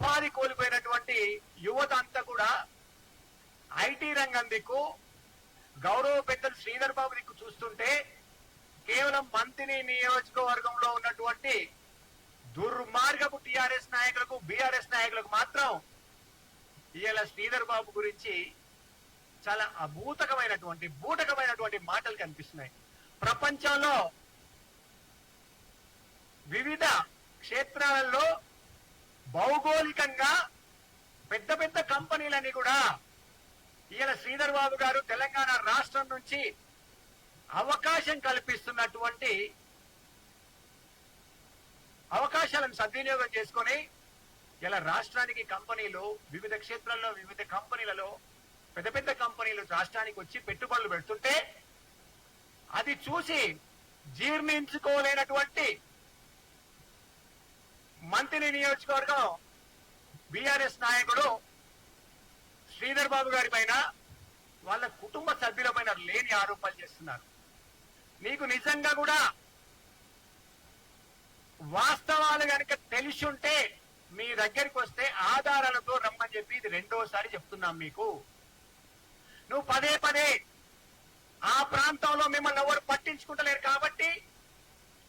ఉపాధి కోల్పోయినటువంటి యువత అంతా కూడా ఐటీ రంగం దిక్కు గౌరవ పెద్దలు శ్రీధర్ బాబు దిక్కు చూస్తుంటే కేవలం మంత్రి నియోజకవర్గంలో ఉన్నటువంటి దుర్మార్గపు టిఆర్ఎస్ నాయకులకు బీఆర్ఎస్ నాయకులకు మాత్రం ఇవాళ శ్రీధర్ బాబు గురించి చాలా అభూతకమైనటువంటి బూటకమైనటువంటి మాటలు కనిపిస్తున్నాయి. ప్రపంచంలో వివిధ క్షేత్రాలలో భౌగోళికంగా పెద్ద పెద్ద కంపెనీలని కూడా ఈయన శ్రీధర్ బాబు గారు తెలంగాణ రాష్ట్రం నుంచి అవకాశం కల్పిస్తున్నటువంటి అవకాశాలను సద్వినియోగం చేసుకొని ఇలా రాష్ట్రానికి కంపెనీలు వివిధ క్షేత్రాల్లో వివిధ కంపెనీలలో పెద్ద పెద్ద కంపెనీలు రాష్ట్రానికి వచ్చి పెట్టుబడులు పెడుతుంటే అది చూసి జీర్ణించుకోలేనటువంటి మంత్రి నియోజకవర్గం బీఆర్ఎస్ నాయకుడు శ్రీధర్ బాబు గారి పైన వాళ్ళ కుటుంబ సభ్యుల పైన లేని ఆరోపణలు చేస్తున్నారు. నీకు నిజంగా కూడా వాస్తవాలు కనుక తెలిసి ఉంటే మీ దగ్గరికి వస్తే ఆధారాలతో రమ్మని చెప్పి ఇది రెండోసారి చెప్తున్నాం మీకు. నువ్వు పదే పదే ఆ ప్రాంతంలో మిమ్మల్ని ఎవరు పట్టించుకుంటలేరు కాబట్టి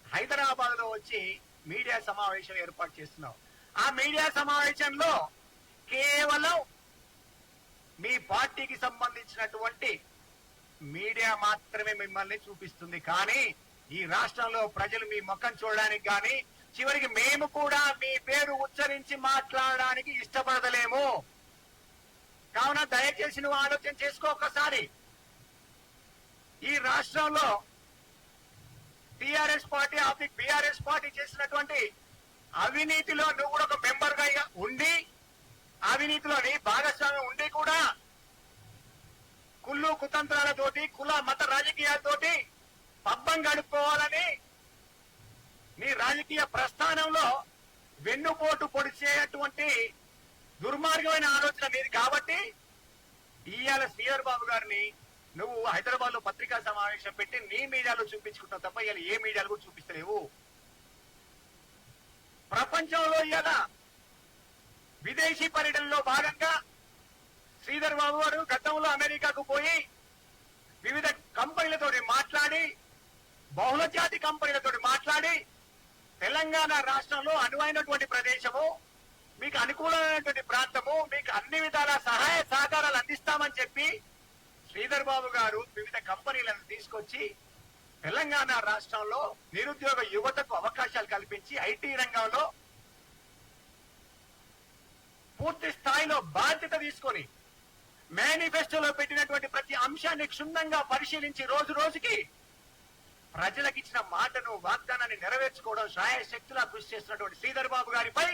హైదరాబాద్లో వచ్చి మీడియా సమావేశం ఏర్పాటు చేస్తున్నావు. ఆ మీడియా సమావేశంలో కేవలం మీ పార్టీకి సంబంధించినటువంటి మీడియా మాత్రమే మిమ్మల్ని చూపిస్తుంది. కానీ ఈ రాష్ట్రంలో ప్రజలు మీ ముఖం చూడడానికి కానీ చివరికి మేము కూడా మీ పేరు ఉచ్చరించి మాట్లాడడానికి ఇష్టపడదలేము కావున దయచేసి నువ్వు ఆలోచన చేసుకో ఒక్కసారి. ఈ రాష్ట్రంలో TRS party of the BRS party చేసినటువంటి అవినీతిలో నువ్వు కూడా ఒక మెంబర్గా ఉండి అవినీతిలోని భాగస్వామ్యం ఉండి కూడా కుళ్ళు కుతంత్రాలతోటి కుల మత రాజకీయాలతోటి పబ్బం గడుపుకోవాలని నీ రాజకీయ ప్రస్థానంలో వెన్నుపోటు పొడిచేటువంటి దుర్మార్గమైన ఆలోచన మీది కాబట్టి ఇయ్యాల శ్రీధర్ బాబు గారిని నువ్వు హైదరాబాద్లో పత్రికా సమావేశం పెట్టి నీ మీడియాలో చూపించుకుంటావు తప్ప ఇవాళ ఏ మీడియాలో కూడా చూపిస్తలేవు. ప్రపంచంలో ఇవాళ విదేశీ పర్యటనలో భాగంగా శ్రీధర్ బాబు గారు గతంలో అమెరికాకు పోయి వివిధ కంపెనీలతో మాట్లాడి బహుళజాతి కంపెనీలతో మాట్లాడి తెలంగాణ రాష్ట్రంలో అనువైనటువంటి ప్రదేశము మీకు అనుకూలమైనటువంటి ప్రాంతము మీకు అన్ని విధాల సహాయ సహకారాలు అందిస్తామని చెప్పి శ్రీధర్ బాబు గారు వివిధ కంపెనీలను తీసుకొచ్చి తెలంగాణ రాష్ట్రంలో నిరుద్యోగ యువతకు అవకాశాలు కల్పించి ఐటీ రంగంలో పూర్తి స్థాయిలో బాధ్యత తీసుకొని మేనిఫెస్టోలో పెట్టినటువంటి ప్రతి అంశాన్ని క్షుణ్ణంగా పరిశీలించి రోజు రోజుకి ప్రజలకు ఇచ్చిన మాటను వాగ్దానాన్ని నెరవేర్చుకోవడం శాయశక్తులా కృషి చేస్తున్నటువంటి శ్రీధర్ బాబు గారిపై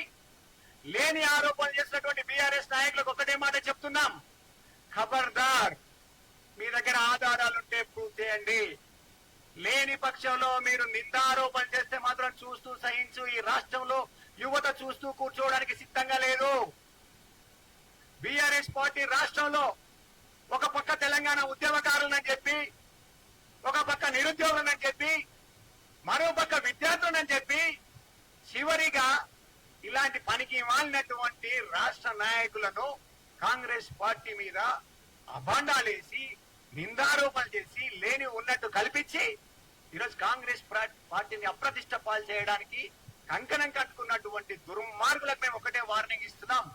లేని ఆరోపణలు చేసినటువంటి బీఆర్ఎస్ నాయకులకు ఒకటే మాట చెప్తున్నాం. ఖబర్దార్. మీ దగ్గర ఆధారాలుంటే ప్రూవ్ చేయండి. లేని పక్షంలో మీరు నిందారోపణ చేస్తే మాత్రం చూస్తూ సహించు ఈ రాష్ట్రంలో యువత చూస్తూ కూర్చోవడానికి సిద్ధంగా లేదు. బీఆర్ఎస్ పార్టీ రాష్ట్రంలో ఒక పక్క తెలంగాణ ఉద్యమకారులని చెప్పి ఒక పక్క నిరుద్యోగులని చెప్పి మరో పక్క విద్యార్థులని చెప్పి చివరిగా ఇలాంటి పనికి మాలినటువంటి రాష్ట్ర నాయకులను కాంగ్రెస్ పార్టీ మీద అభాండాలేసి నిందారోపణలు చేసి లేని ఉన్నట్టు కల్పించి ఈరోజు కాంగ్రెస్ పార్టీని అప్రతిష్ట పాలు చేయడానికి కంకణం కట్టుకున్నటువంటి దుర్మార్గులకు మేము ఒకటే వార్నింగ్ ఇస్తున్నాం.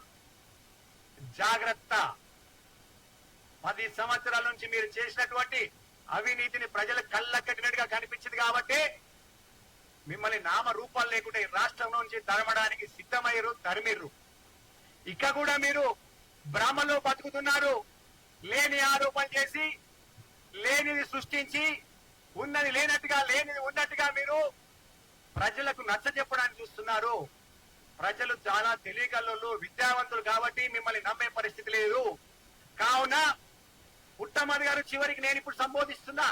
జాగ్రత్త. పది సంవత్సరాల నుంచి మీరు చేసినటువంటి అవినీతిని ప్రజల కళ్ళ కట్టినట్టుగా కనిపించింది కాబట్టి మిమ్మల్ని నామ రూపాలు లేకుండా ఈ రాష్ట్రం నుంచి తరమడానికి సిద్ధమయ్యారు తరిమిర్రు. ఇక కూడా మీరు భ్రమలో బతుకుతున్నారు. లేని ఆరోపణ చేసి లేనిది సృష్టించి ఉన్నది లేనట్టుగా లేనిది ఉన్నట్టుగా మీరు ప్రజలకు నచ్చ చెప్పడానికి చూస్తున్నారు. ప్రజలు చాలా తెలియగలలు విద్యావంతులు కాబట్టి మిమ్మల్ని నమ్మే పరిస్థితి లేదు. కావున పుట్టమది గారు చివరికి నేను ఇప్పుడు సంబోధిస్తున్నా.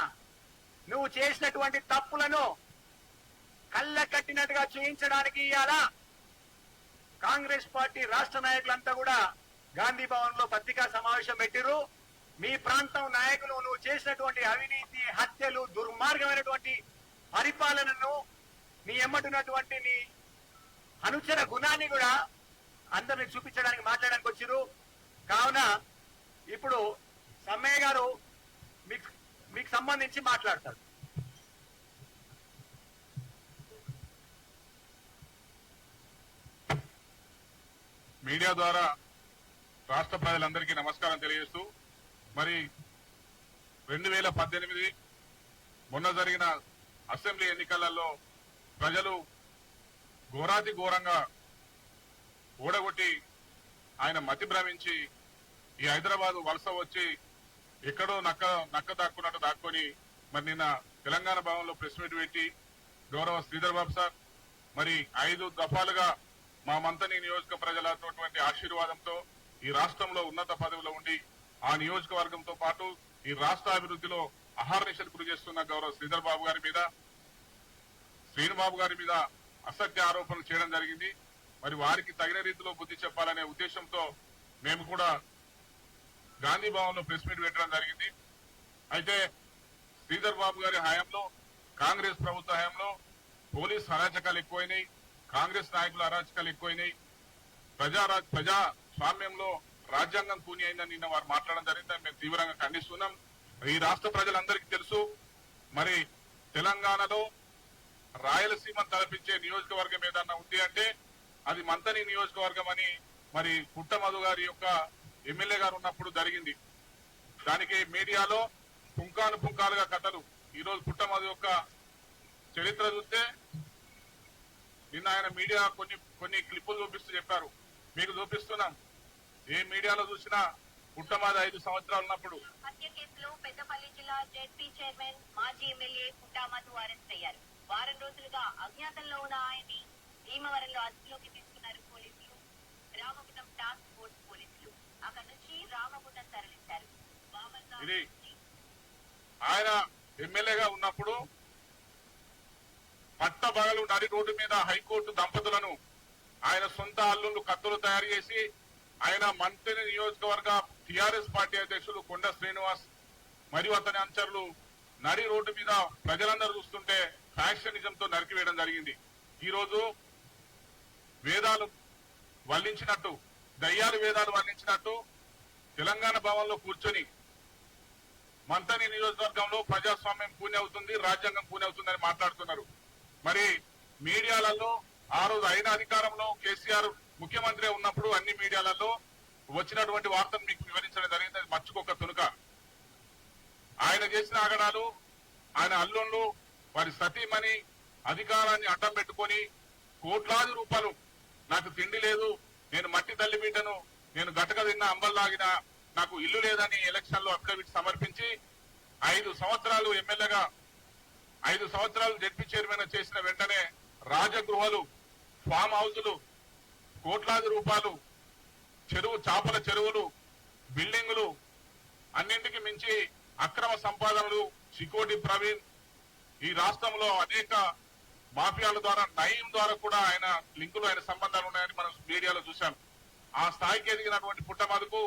నువ్వు చేసినటువంటి తప్పులను కళ్ళ కట్టినట్టుగా చూయించడానికి ఇవాళ కాంగ్రెస్ పార్టీ రాష్ట్ర నాయకులంతా కూడా గాంధీ భవన్లో పత్రికా సమావేశం పెట్టిరు మీ ప్రాంతం నాయకులు నువ్వు చేసినటువంటి అవినీతి హత్యలు దుర్మార్గమైనటువంటి పరిపాలనను నీ ఎమ్మటున్నటువంటి నీ అనుచర గుణాన్ని కూడా అందరిని చూపించడానికి మాట్లాడడానికి వచ్చారు కావున ఇప్పుడు సమ్మయ్య గారు మీకు మీకు సంబంధించి మాట్లాడతారు. మీడియా ద్వారా రాష్ట్ర ప్రజలందరికీ నమస్కారం తెలియజేస్తూ మరి రెండు వేల పద్దెనిమిది మొన్న జరిగిన అసెంబ్లీ ఎన్నికలలో ప్రజలు ఘోరాతి ఘోరంగా ఓడగొట్టి ఆయన మతి భ్రమించి ఈ హైదరాబాద్ వలస వచ్చి ఎక్కడో నక్క నక్క దాక్కున్నట్టు దాక్కొని మరి నిన్న తెలంగాణ భవన్లో ప్రెస్ మీట్ పెట్టి గౌరవ శ్రీధర్ బాబు సార్ మరి ఐదు దఫాలుగా మా మంతని నియోజక ప్రజలటువంటి ఆశీర్వాదంతో ఈ రాష్ట్రంలో ఉన్నత పదవిలో ఉండి ఆ నియోజకవర్గంతో పాటు ఈ రాష్ట్ర అభివృద్ధిలో అహర్నిశలు కృషి చేస్తున్న గౌరవ శ్రీధర్ బాబు గారి మీద శ్రీనుబాబు గారి మీద అసత్య ఆరోపణలు చేయడం జరిగింది. మరి వారికి తగిన రీతిలో బుద్ధి చెప్పాలనే ఉద్దేశంతో మేము కూడా గాంధీ భవన్ ప్రెస్ మీట్ పెట్టడం జరిగింది. అయితే శ్రీధర్ బాబు గారి హయాంలో కాంగ్రెస్ ప్రభుత్వ హయాంలో పోలీస్ అరాచకాలు ఎక్కువైనాయి. కాంగ్రెస్ నాయకుల అరాచకాలు ఎక్కువైనాయి. ప్రజా ప్రజా స్వామ్యంలో రాజ్యాంగం కూని అయిందని నిన్న వారు మాట్లాడడం జరిగింది. మేము తీవ్రంగా ఖండిస్తున్నాం. ఈ రాష్ట్ర ప్రజలందరికీ తెలుసు. మరి తెలంగాణలో రాయలసీమ తలపించే నియోజకవర్గం ఏదన్నా ఉంది అంటే అది మంతని నియోజకవర్గం అని మరి పుట్టమధు గారి యొక్క ఎమ్మెల్యే గారు ఉన్నప్పుడు జరిగింది. దానికి మీడియాలో పుంకాను పుంకాలుగా కథలు. ఈ రోజు పుట్టమధు యొక్క చరిత్ర చూస్తే నిన్న ఆయన మీడియా కొన్ని కొన్ని క్లిప్పులు చూపిస్తూ చెప్పారు. మీకు చూపిస్తున్నాం. ఏ మీడియాలో చూసినా పుట్టమధు ఐదు సంవత్సరాలు ఉన్నప్పుడు హత్య కేసులో పెద్దపల్లి జిల్లా జెడ్పీ చైర్మన్ మాజీ ఎమ్మెల్యే పుట్టామధు అరెస్ట్ అయ్యారు. వారం రోజులుగా అజ్ఞాతంలో ఉన్న ఆయన్ని భీమవరంలో అదుపులోకి తీసుకున్నారు పోలీసులు. రామగుండం టాస్క్ ఫోర్స్ పోలీసులు. అక్కడి నుంచి రామగుండం తరలించారు. ఆయన ఎమ్మెల్యేగా ఉన్నప్పుడు పట్టబగలు నడి రోడ్డు మీద హైకోర్టు దంపతులను ఆయన సొంత అల్లుళ్ళు కత్తులు తయారు చేసి ఆయన మంత్రి నియోజకవర్గ టిఆర్ఎస్ పార్టీ అధ్యక్షులు కొండ శ్రీనివాస్ మరియు అతని అనుచరులు నడి రోడ్డు మీద ప్రజలందరూ చూస్తుంటే ఫ్యాక్షనిజంతో నరికివేయడం జరిగింది. ఈరోజు వేదాలు వల్లించినట్టు దయ్యాలు వేదాలు వల్లించినట్టు తెలంగాణ భవన్లో కూర్చొని మంతని నియోజకవర్గంలో ప్రజాస్వామ్యం పూర్తి అవుతుంది రాజ్యాంగం పూర్తి అవుతుందని మాట్లాడుతున్నారు. మరి మీడియాలలో ఆ రోజు అయిన అధికారంలో కేసీఆర్ ముఖ్యమంత్రి ఉన్నప్పుడు అన్ని మీడియాలలో వచ్చినటువంటి వార్తను మీకు వివరించడం జరిగింది. మర్చుకోక తునుక. ఆయన చేసిన ఆగడాలు ఆయన అల్లుళ్ళు వారి సతీమణి అధికారాన్ని అడ్డం పెట్టుకొని కోట్లాది రూపాయలు నాకు తిండి లేదు నేను మట్టి తల్లి బిడ్డను నేను గటక తిన్న అంబల్లాగిన నాకు ఇల్లు లేదని ఎలక్షన్లో అఫిడవిట్ సమర్పించి ఐదు సంవత్సరాలు ఎమ్మెల్యేగా ఐదు సంవత్సరాలు జడ్పీ చైర్మన్ చేసిన వెంటనే రాజగృహలు ఫామ్ హౌసులు కోట్లాది రూపాయలు చెరువు చేపల చెరువులు బిల్డింగులు అన్నింటికి మించి అక్రమ సంపాదనలు చికోటి ప్రవీణ్ ఈ రాష్ట్రంలో అనేక మాఫియాల ద్వారా నయం ద్వారా కూడా ఆయన లింకులు ఆయన సంబంధాలు ఉన్నాయని మనం మీడియాలో చూశాం. ఆ స్థాయికి ఎదిగినటువంటి పుట్టమదుకు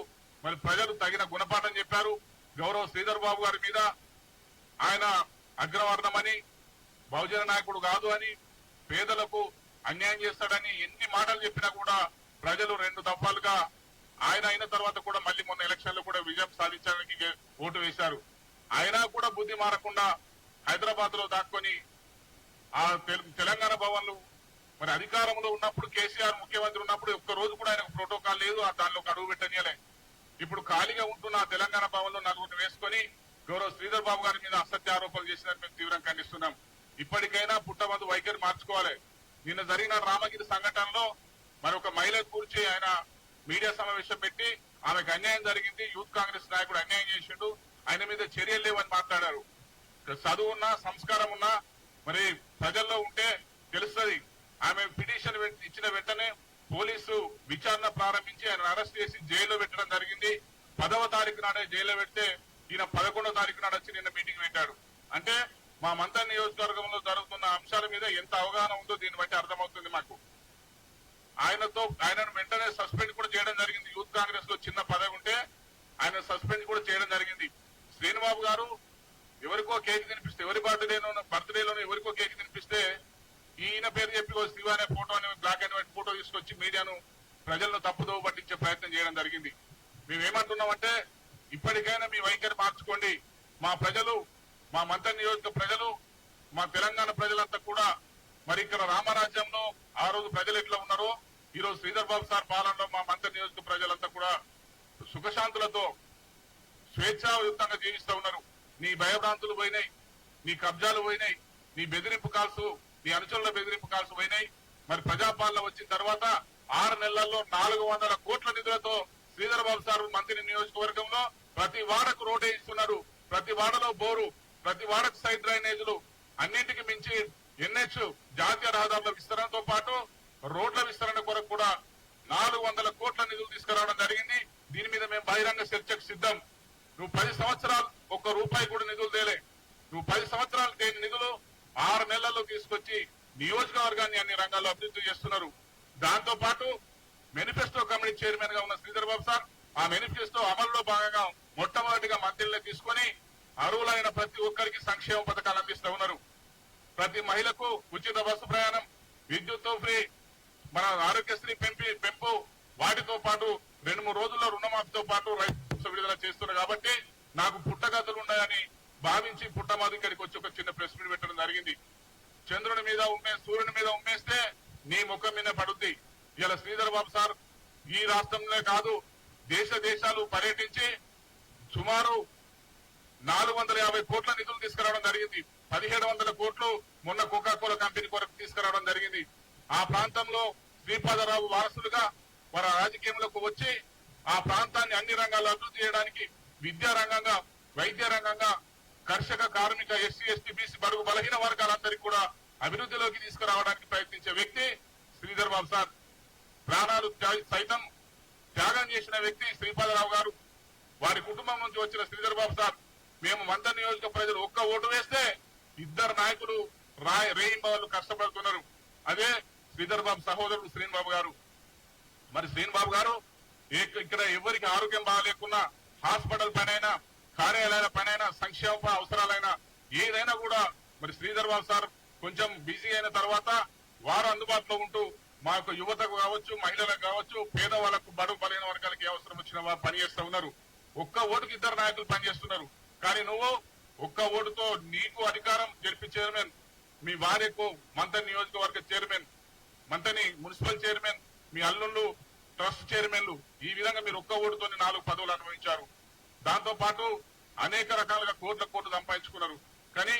మరి ప్రజలు తగిన గుణపాఠం చెప్పారు. గౌరవ శ్రీధర్ బాబు గారి మీద ఆయన అగ్రవర్ణమని బహుజన నాయకుడు కాదు అని పేదలకు అన్యాయం చేస్తాడని ఎన్ని మాటలు చెప్పినా కూడా ప్రజలు రెండు దఫాలుగా ఆయన అయిన తర్వాత కూడా మళ్ళీ మొన్న ఎలక్షన్లో కూడా విజయం సాధించడానికి ఓటు వేశారు. అయినా కూడా బుద్ధి మారకుండా హైదరాబాద్లో దాక్కొని ఆ తెలంగాణ భవన్లు మరి అధికారంలో ఉన్నప్పుడు కేసీఆర్ ముఖ్యమంత్రి ఉన్నప్పుడు ఒక్క రోజు కూడా ఆయనకు ప్రోటోకాల్ లేదు ఆ దానిలో అడుగు పెట్టనియలే. ఇప్పుడు ఖాళీగా ఉంటున్న ఆ తెలంగాణ భవన్లో నలుగురిని వేసుకొని గౌరవ శ్రీధర్ బాబు గారి మీద అసత్య ఆరోపణలు చేసినట్టు మేము తీవ్రంగా ఖండిస్తున్నాం. ఇప్పటికైనా పుట్టమందు వైఖరి మార్చుకోవాలి. నిన్న జరిగిన రామగిరి సంఘటనలో మరి ఒక మహిళ కూర్చి ఆయన మీడియా సమావేశం పెట్టి ఆమెకు అన్యాయం జరిగింది యూత్ కాంగ్రెస్ నాయకుడు అన్యాయం చేసిండు ఆయన మీద చర్యలు లేవని మాట్లాడారు. చదువు ఉన్నా సంస్కారం ఉన్నా మరి ప్రజల్లో ఉంటే తెలుస్తుంది. ఆమె పిటిషన్ ఇచ్చిన వెంటనే పోలీసు విచారణ ప్రారంభించి ఆయన అరెస్ట్ చేసి జైల్లో పెట్టడం జరిగింది. పదవ తారీఖు నాడే జైల్లో పెడితే ఈయన పదకొండో తారీఖు నాడు వచ్చి నిన్న మీటింగ్ పెట్టాడు. అంటే మా మంత్ర నియోజకవర్గంలో జరుగుతున్న అంశాల మీద ఎంత అవగాహన ఉందో దీన్ని బట్టి అర్థమవుతుంది మాకు. ఆయనతో ఆయనను వెంటనే సస్పెండ్ కూడా చేయడం జరిగింది. యూత్ కాంగ్రెస్లో చిన్న పదవి ఉంటే ఆయన సస్పెండ్ కూడా చేయడం జరిగింది. శ్రీనిబాబు గారు ఎవరికో కేక్ తినిపిస్తే ఎవరి బర్త్డేలోనో బర్త్డేలోనో ఎవరికో కేక్ తినిపిస్తే ఈయన పేరు చెప్పి శివ అనే ఫోటో అనే బ్లాక్ అండ్ వైట్ ఫోటో తీసుకొచ్చి మీడియాను ప్రజలను తప్పుదోవ పట్టించే ప్రయత్నం చేయడం జరిగింది. మేమేమంటున్నామంటే ఇప్పటికైనా మీ వైఖరి మార్చుకోండి. మా ప్రజలు మా మంత్రి నియోజక ప్రజలు మా తెలంగాణ ప్రజలంతా కూడా మరి ఇక్కడ రామరాజ్యంలో ఆ రోజు ప్రజలు ఎట్లా ఉన్నారో ఈ రోజు శ్రీధర్ బాబు సార్ పాలనలో మా మంత్రి నియోజక ప్రజలంతా కూడా సుఖశాంతులతో స్వేచ్ఛాయుతంగా జీవిస్తూ ఉన్నారు. నీ భయభ్రాంతులు పోయినాయి నీ కబ్జాలు పోయినాయి నీ బెదిరింపు కాల్సు నీ అనుచరుల బెదిరింపు కాల్సు పోయినాయి. మరి ప్రజాపాలన వచ్చిన తర్వాత ఆరు నెలల్లో నాలుగు వందల కోట్ల నిధులతో శ్రీధర్ బాబు సార్ మంత్రి నియోజకవర్గంలో ప్రతి వాడకు రోడ్డు ఇస్తున్నారు. ప్రతి వాడలో బోరు ప్రతి వాడకు సైడ్ డ్రైనేజీలు అన్నింటికి మించి ఎన్హెచ్ జాతీయ రహదారుల విస్తరణతో పాటు రోడ్ల విస్తరణ కొరకు కూడా నాలుగు వందల కోట్ల నిధులు తీసుకురావడం జరిగింది. దీని మీద మేము బహిరంగ చర్చకు సిద్ధం. నువ్వు పది సంవత్సరాలు ఒక్క రూపాయి కూడా నిధులు తేలే. నువ్వు పది సంవత్సరాలు తేని నిధులు ఆరు నెలల్లో తీసుకొచ్చి నియోజకవర్గాన్ని అన్ని రంగాల్లో అభివృద్ధి చేస్తున్నారు. దాంతో పాటు మేనిఫెస్టో కమిటీ చైర్మన్గా ఉన్న శ్రీధర్ బాబు సార్ ఆ మేనిఫెస్టో అమలులో భాగంగా మొట్టమొదటిగా మంత్రులనే తీసుకొని అర్హులైన ప్రతి ఒక్కరికి సంక్షేమ పథకాలు అందిస్తూ ఉన్నారు. ప్రతి మహిళకు ఉచిత బస్సు ప్రయాణం విద్యుత్ ఫ్రీ మన ఆరోగ్యశ్రీ పెంపి పెంపు వాటితో పాటు రెండు మూడు రోజుల్లో రుణమాఫీతో పాటు రైతు విడుదల చేస్తున్నారు కాబట్టి నాకు పుట్టగతులు ఉన్నాయని భావించి పుట్టమాది ఇక్కడికి వచ్చి ఒక చిన్న ప్రెస్ మీట్ పెట్టడం జరిగింది. చంద్రుని మీద ఉమ్మే సూర్యుని మీద ఉమ్మేస్తే నీ ముఖం మీద పడుద్ది. ఇలా శ్రీధర్ బాబు సార్ ఈ రాష్ట్రంలో కాదు దేశ దేశాలు పర్యటించి సుమారు నాలుగు వందల యాభై కోట్ల నిధులు తీసుకురావడం జరిగింది. పదిహేడు వందల కోట్లు మొన్న కోకాకోల కంపెనీ కొరకు తీసుకురావడం జరిగింది. ఆ ప్రాంతంలో శ్రీపాదరావు వారసులుగా వారి రాజకీయంలోకి వచ్చి ఆ ప్రాంతాన్ని అన్ని రంగాల్లో అభివృద్ధి చేయడానికి విద్యా రంగంగా వైద్య రంగంగా కర్షక కార్మిక ఎస్సీ ఎస్టీ బీసీ బడుగు బలహీన వర్గాలందరికీ కూడా అభివృద్ధిలోకి తీసుకురావడానికి ప్రయత్నించే వ్యక్తి శ్రీధర్ బాబు సార్. ప్రాణాలు సైతం త్యాగం చేసిన వ్యక్తి శ్రీపాదరావు గారు. వారి కుటుంబం నుంచి వచ్చిన శ్రీధర్ బాబు సార్. మేము మంద నియోజక ప్రజలు ఒక్క ఓటు వేస్తే ఇద్దరు నాయకులు రాయ్ రేయింబాబు కష్టపడుతున్నారు. అదే శ్రీధర్ బాబు సహోదరుడు శ్రీనిబాబు గారు. మరి శ్రీనిబాబు గారు ఇక్కడ ఎవరికి ఆరోగ్యం బాగాలేకున్నా హాస్పిటల్ పనైనా కార్యాలయాల పనైనా సంక్షేమ అవసరాలైనా ఏదైనా కూడా మరి శ్రీధర్ బాబు సార్ కొంచెం బిజీ అయిన తర్వాత వారు అందుబాటులో ఉంటూ మా యొక్క యువతకు కావచ్చు మహిళలకు కావచ్చు పేదవాళ్ళకు బడుగు బలైన వర్గాలకి ఏ అవసరం వచ్చిన వారు పనిచేస్తూ ఉన్నారు. ఒక్క ఓటుకి ఇద్దరు నాయకులు పనిచేస్తున్నారు. కానీ నువ్వు ఒక్క ఓటుతో నీకు అధికారం జరిపి చైర్మన్ మీ భార్యకు మంత్రి నియోజకవర్గ చైర్మన్ మంత్రిని మున్సిపల్ చైర్మన్ మీ అల్లుళ్ళు ట్రస్ట్ చైర్మన్లు ఈ విధంగా మీరు ఒక్క ఓటుతో నాలుగు పదవులు అనుభవించారు. దాంతో పాటు అనేక రకాలుగా కోట్ల కోట్లు సంపాదించుకున్నారు. కానీ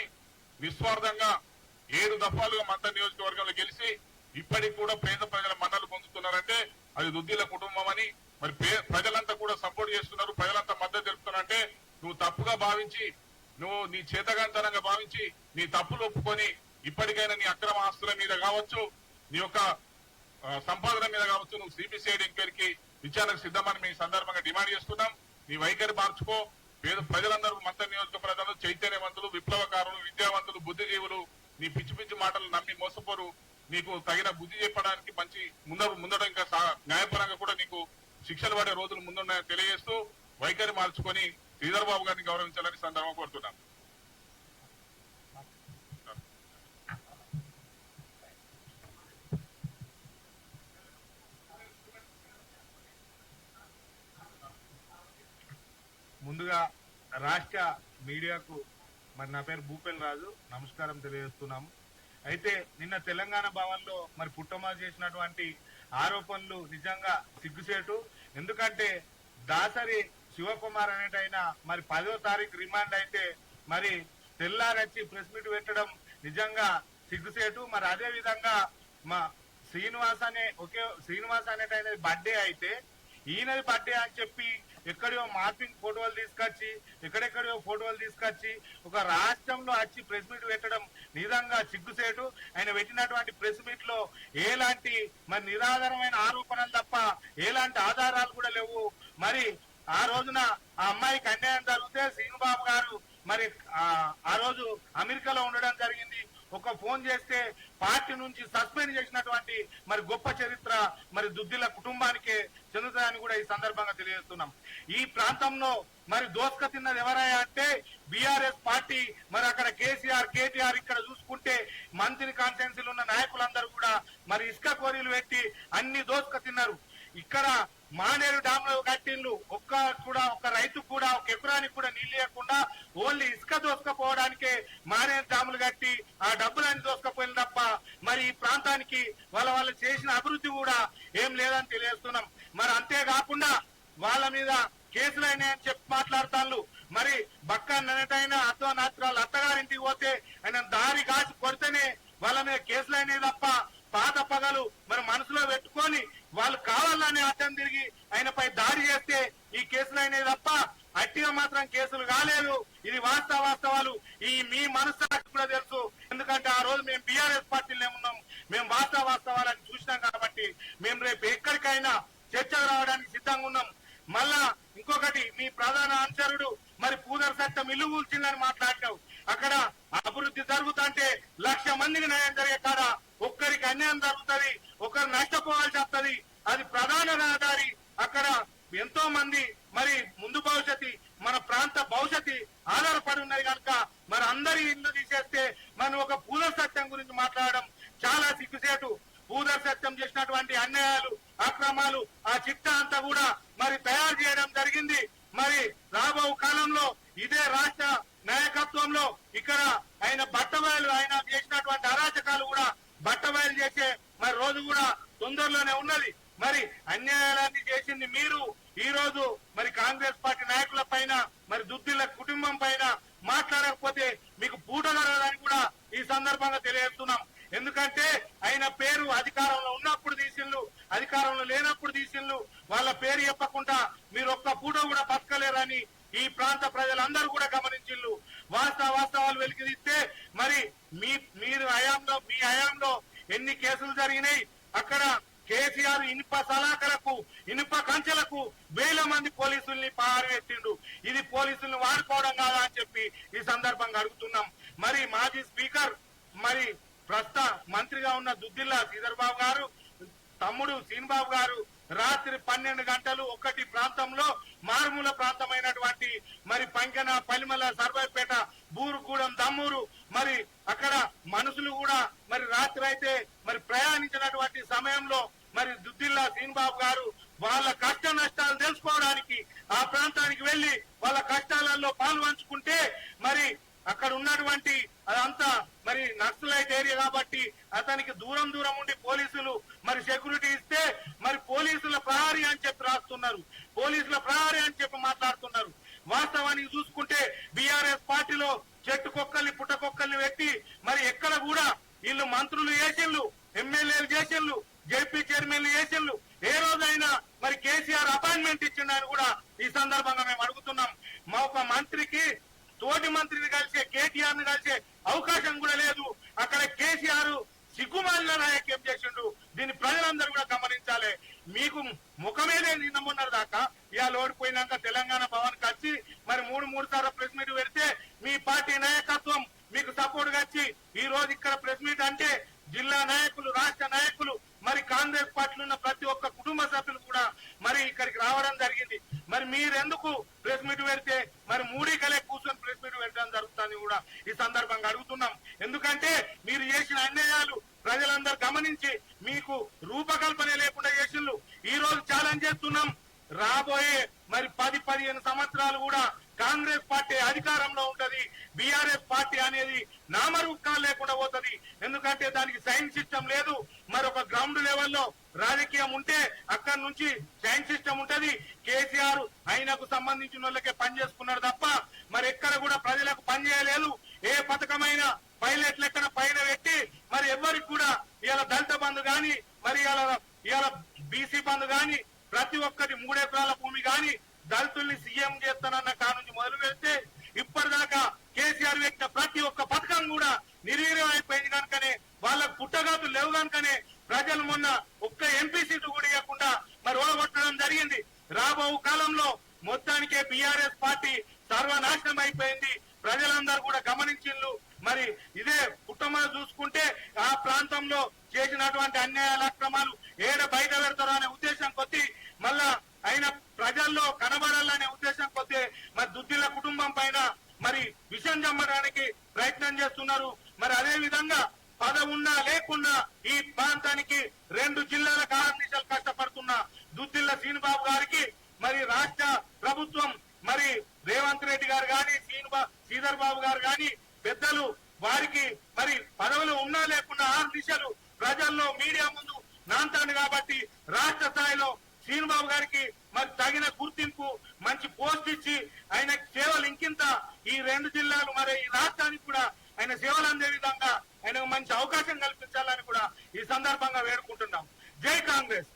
నిస్వార్థంగా ఏడు దఫాలుగా మంత్రి నియోజకవర్గంలో గెలిచి ఇప్పటికి కూడా పేద ప్రజల మన్నలు పొందుతున్నారంటే అది దుద్దిల కుటుంబం అని మరి ప్రజలంతా కూడా సపోర్ట్ చేస్తున్నారు ప్రజలంతా మద్దతు తెలుపుతున్నారంటే నువ్వు తప్పుగా భావించి నువ్వు నీ చేతగాంతనంగా భావించి నీ తప్పులు ఒప్పుకొని ఇప్పటికైనా నీ అక్రమ ఆస్తుల మీద కావచ్చు నీ యొక్క సంపాదన మీద కావచ్చు నువ్వు సిబిసిఐడి ఎంక్వైరీకి విచారణకు సిద్ధమని మీ సందర్భంగా డిమాండ్ చేస్తున్నాం. నీ వైఖరి మార్చుకో. పేద ప్రజలందరూ మత నియోజక ప్రజలు చైతన్యవంతులు విప్లవకారులు విద్యావంతులు బుద్ధిజీవులు నీ పిచ్చి పిచ్చి మాటలు నమ్మి మోసపోరు. నీకు తగిన బుద్ధి చెప్పడానికి మంచి ముందు ముందడం ఇంకా న్యాయపరంగా కూడా నీకు శిక్షలు పడే రోజులు ముందున్నాయని తెలియజేస్తూ వైఖరి మార్చుకొని శ్రీధర్ బాబు గారిని గౌరవించాలని సందర్భంగా కోరుతున్నాను ముందుగా రాష్ట్ర మీడియాకు మరి నా పేరు భూపేల్ రాజు. నమస్కారం తెలియజేస్తున్నాము. అయితే నిన్న తెలంగాణ భవన్లో మరి పుట్టమా చేసినటువంటి ఆరోపణలు నిజంగా సిగ్గుసేటు ఎందుకంటే దాసరి శివకుమార్ అనేటైన మరి పదో తారీఖు రిమాండ్ అయితే మరి తెల్లారచ్చి ప్రెస్ మీట్ పెట్టడం నిజంగా సిగ్గుసేటు. మరి అదే విధంగా మా శ్రీనివాస్ అనే ఒకే శ్రీనివాస్ అనేటైనది బర్త్డే అయితే ఈయనది బర్త్డే అని చెప్పి ఎక్కడో మార్పింగ్ ఫోటోలు తీసుకొచ్చి ఎక్కడెక్కడో ఫోటోలు తీసుకొచ్చి ఒక రాష్ట్రంలో వచ్చి ప్రెస్ మీట్ పెట్టడం నిజంగా సిగ్గుసేటు. ఆయన పెట్టినటువంటి ప్రెస్ మీట్లో ఎలాంటి మరి నిరాధారమైన ఆరోపణలు తప్ప ఎలాంటి ఆధారాలు కూడా లేవు. మరి ఆ రోజున ఆ అమ్మాయికి అన్యాయం జరిగితే శ్రీనుబాబు గారు మరి ఆ రోజు అమెరికాలో ఉండడం జరిగింది. ఒక ఫోన్ చేస్తే పార్టీ నుంచి సస్పెండ్ చేసినటువంటి మరి గొప్ప చరిత్ర మరి దుద్దిల కుటుంబానికే చెందుతుందని కూడా ఈ సందర్భంగా తెలియజేస్తున్నాం. ఈ ప్రాంతంలో మరి దోస్క తిన్నది ఎవరయ్యా అంటే బీఆర్ఎస్ పార్టీ. మరి అక్కడ కేసీఆర్ కేటీఆర్ ఇక్కడ చూసుకుంటే మంత్రి కాన్స్టిట్యున్సీలు ఉన్న నాయకులందరూ కూడా మరి ఇసుక కోరీలు పెట్టి అన్ని దోస్క తిన్నారు. ఇక్కడ మానేరు డామ్లో కట్టిండ్లు. ఒక్క కూడా ఒక రైతు కూడా ఒక ఎకరానికి కూడా నీళ్ళు లేకుండా ఓన్లీ ఇసుక దోసుకపోవడానికే మానేరు డాములు కట్టి ఆ డబ్బులన్నీ దోసుకపోయింది తప్ప మరి ఈ ప్రాంతానికి వాళ్ళ వాళ్ళు చేసిన అభివృద్ధి కూడా ఏం లేదని తెలియజేస్తున్నాం. మరి అంతేకాకుండా వాళ్ళ మీద కేసులు అయినాయని చెప్పి మాట్లాడతాను మరి బక్క నన్నటైనా అత్వ నాత్రాలు అత్తగారింటికి పోతే ఆయన దారి కాచి కొడితేనే వాళ్ళ మీద కేసులు అయినాయి తప్ప పాత పగలు వాళ్ళు కావాలని అడ్డం తిరిగి ఆయనపై దాడి చేస్తే ఈ కేసులు అయినాయి తప్ప అట్టిగా మాత్రం కేసులు కాలేదు. ఇది వాస్తవ వాస్తవాలు. ఈ మీ మనసు కూడా తెలుసు. ఎందుకంటే ఆ రోజు మేము బీఆర్ఎస్ పార్టీలో ఉన్నాం. మేము వాస్తవ వాస్తవాలని చూసినాం కాబట్టి మేము రేపు ఎక్కడికైనా చర్చకు రావడానికి సిద్ధంగా ఉన్నాం. మళ్ళా ఇంకొకటి మీ ప్రధాన అనుచరుడు మరి పూదర్ సత్యం ఇల్లు కూల్చిందని మాట్లాడినావు. అక్కడ అభివృద్ధి జరుగుతుంటే లక్ష మందికి న్యాయం జరిగే కాడ ఒక్కరికి అన్యాయం జరుగుతుంది ఒకరు నష్టపోవాల్సి వస్తుంది అది ప్రధాన రహదారి. అక్కడ ఎంతో మంది మరి ముందు భవిష్యత్తు మన ప్రాంత భవిష్యత్తు ఆధారపడి ఉన్నది కనుక మరి అందరి ఇల్లు తీసేస్తే మనం ఒక పూల సత్యం గురించి మాట్లాడడం చాలా సిగ్గుసేటు భూదర్ సత్యం చేసినటువంటి అన్యాయాలు అక్రమాలు ఆ చిట్టా అంతా కూడా మరి తయారు చేయడం జరిగింది. మరి రాబో కాలంలో ఇదే రాష్ట్ర నాయకత్వంలో ఇక్కడ ఆయన బట్టబయలు ఆయన చేసినటువంటి అరాచకాలు కూడా బట్టబయలు చేసే మరి రోజు కూడా తొందరలోనే ఉన్నది. మరి అన్యాయాలన్నీ చేసింది మీరు. ఈ రోజు మరి కాంగ్రెస్ పార్టీ నాయకుల పైన మరి దుద్దిల కుటుంబం పైన మాట్లాడకపోతే మీకు పూట కూడా ఈ సందర్భంగా తెలియజేస్తున్నాం. ఎందుకంటే ఆయన పేరు అధికారంలో ఉన్నప్పుడు తీసిళ్ళు అధికారంలో లేనప్పుడు తీసిళ్ళు వాళ్ళ పేరు చెప్పకుండా మీరు ఒక్క పూట కూడా బతకలేరని ఈ ప్రాంత ప్రజలందరూ కూడా గమనించిళ్ళు వాస్తవ వాస్తవాలు వెలికిదిస్తే మరి మీ మీరు హయాంలో మీ హయాంలో ఎన్ని కేసులు జరిగినాయి? అక్కడ కేసీఆర్ ఇనుప సలాకలకు ఇనుప కంచెలకు వేల మంది పోలీసుల్ని పారవేసిండు. ఇది పోలీసుల్ని వాడుకోవడం కాదా అని చెప్పి ఈ సందర్భంగా అడుగుతున్నాం. మరి మాజీ స్పీకర్ మరి ప్రస్తుత మంత్రిగా ఉన్న దుద్దిల్లా శ్రీధర్ బాబు గారు తమ్ముడు శ్రీనిబాబు గారు రాత్రి పన్నెండు గంటలు ఒకటి ప్రాంతంలో మారుమూల ప్రాంతమైనటువంటి మరి పంకెన పలిమల సర్వేపేట బూరుగూడెం దమ్మూరు మరి అక్కడ మనుషులు కూడా మరి రాత్రి అయితే మరి ప్రయాణించినటువంటి సమయంలో మరి దుద్దిల్లా శ్రీనిబాబు గారు వాళ్ళ కష్ట నష్టాలు తెలుసుకోవడానికి ఆ ప్రాంతానికి వెళ్ళి వాళ్ళ కష్టాలలో పాలు పంచుకుంటే మరి అక్కడ ఉన్నటువంటి అదంతా మరి నక్సలైట్ ఏరియా కాబట్టి అతనికి దూరం దూరం ఉండి పోలీసులు మరి సెక్యూరిటీ ఇస్తే మరి పోలీసుల ప్రహారీ అని చెప్పి రాస్తున్నారు. పోలీసుల ప్రహారీ అని చెప్పి మాట్లాడుతున్నారు. వాస్తవానికి చూసుకుంటే బీఆర్ఎస్ పార్టీలో చెట్టు కుక్కల్ని పుట్ట కుక్కల్ని పెట్టి మరి ఎక్కడ కూడా వీళ్ళు మంత్రులు చేసిళ్ళు ఎమ్మెల్యేలు చేసిళ్ళు జేపీ చైర్మన్లు చేసిళ్ళు. ఏ రోజైనా మరి కేసీఆర్ అపాయింట్మెంట్ ఇచ్చిండని కూడా ఈ సందర్భంగా మేము అడుగుతున్నాం. మా ఒక మంత్రికి తోటి మంత్రిని కలిసే కేటీఆర్ని కలిసే అవకాశం కూడా లేదు. అక్కడ కేసీఆర్ సిగ్గుమాలిన నాయక్యం చేసిండు? దీన్ని ప్రజలందరూ కూడా గమనించాలి. మీకు ముఖమేదే నిన్న దాకా? ఇవాళ ఓడిపోయినాక తెలంగాణ భవన్ వచ్చి మరి మూడు మూడు సార్లు ప్రెస్ మీట్ పెడితే మీ పార్టీ నాయకత్వం మీకు సపోర్ట్గా వచ్చి ఈ రోజు ఇక్కడ ప్రెస్ మీట్ అంటే జిల్లా నాయకులు రాష్ట్ర నాయకులు మరి కాంగ్రెస్ పార్టీలో ఉన్న ప్రతి ఒక్క కుటుంబ సభ్యులు కూడా మరి ఇక్కడికి రావడం జరిగింది. మరి మీరెందుకు ప్రెస్ మీట్ పెడితే? మరి మూడే కూర్చొని ప్రెస్ మీట్ పెట్టడం జరుగుతుంది కూడా ఈ సందర్భంగా అడుగుతున్నాం ఎందుకంటే మీరు చేసిన అన్యాయాలు ప్రజలందరూ గమనించి మీకు రూపకల్పన లేకుండా చేసిండ్రు ఈ రోజు ఛాలెంజ్ చేస్తున్నాం రాబోయే మరి పది పదిహేను సంవత్సరాలు కూడా కాంగ్రెస్ పార్టీ అధికారంలో ఉంటది బీఆర్ఎస్ పార్టీ అనేది నామరూపాలు లేకుండా పోతది ఎందుకంటే దానికి సైన్స్ సిస్టమ్ లేదు మరి ఒక గ్రౌండ్ లెవెల్లో రాజకీయం ఉంటే అక్కడి నుంచి సైన్స్ సిస్టమ్ ఉంటది కేసీఆర్ ఆయనకు సంబంధించిన వాళ్ళకే పని చేసుకున్నాడు తప్ప మరి ఎక్కడ కూడా ప్రజలకు పని చేయలేదు ఏ పథకమైనా పైలట్ లెక్కన పైన పెట్టి మరి ఎవరికి కూడా ఇవాళ దళిత బంధు గాని మరి ఇవాళ ఇవాళ బీసీ బంధు గాని ప్రతి ఒక్కరి మూడెకరాల భూమి గాని దళితుల్ని సీఎం చేస్తానన్న కానుంచి మొదలు పెడితే ఇప్పటిదాకా కేసీఆర్ పెట్టిన ప్రతి ఒక్క పథకం కూడా నిర్వీర్యం అయిపోయింది కనుకనే వాళ్ళకు పుట్టగాతులు లేవు కనుకనే ప్రజలు మొన్న ఒక్క ఎంపీ సీటు కూడా ఇవ్వకుండా మరి ఓడగొట్టడం జరిగింది. రాబో కాలంలో మొత్తానికే బీఆర్ఎస్ పార్టీ సర్వనాశనం అయిపోయింది. ప్రజలందరూ కూడా గమనించిండ్రు మరి ఇదే కుటుంబాలు చూసుకుంటే ఆ ప్రాంతంలో చేసినటువంటి అన్యాయాల అక్రమాలు ఏడ బయట పెడతారో అనే ఉద్దేశం కొద్ది మళ్ళా ఆయన ప్రజల్లో కనబడాలనే ఉద్దేశం కొద్ది మరి దుద్దిల కుటుంబం పైన మరి విషం చమ్మడానికి ప్రయత్నం చేస్తున్నారు. మరి అదే విధంగా పదవి ఉన్నా లేకున్నా ఈ ప్రాంతానికి రెండు జిల్లాల కారణిషాలు కష్టపడుతున్న దుద్దిల్ల శ్రీనిబాబు గారికి మరి రాష్ట్ర ప్రభుత్వం మరి రేవంత్ రెడ్డి గారు గాని శ్రీనిబా శ్రీధర్ బాబు గారు గాని పెద్దలు వారికి మరి పదవులు ఉన్నా లేకున్నా ఆరు దిశలు ప్రజల్లో మీడియా ముందు నాంతాను కాబట్టి రాష్ట్ర స్థాయిలో శ్రీనుబాబు గారికి మరి తగిన గుర్తింపు మంచి పోస్ట్ ఇచ్చి ఆయన సేవలు ఇంకింత ఈ రెండు జిల్లాలు మరి ఈ రాష్ట్రానికి కూడా ఆయన సేవలు అందే విధంగా ఆయనకు మంచి అవకాశం కల్పించాలని కూడా ఈ సందర్భంగా వేడుకుంటున్నాం. జై కాంగ్రెస్!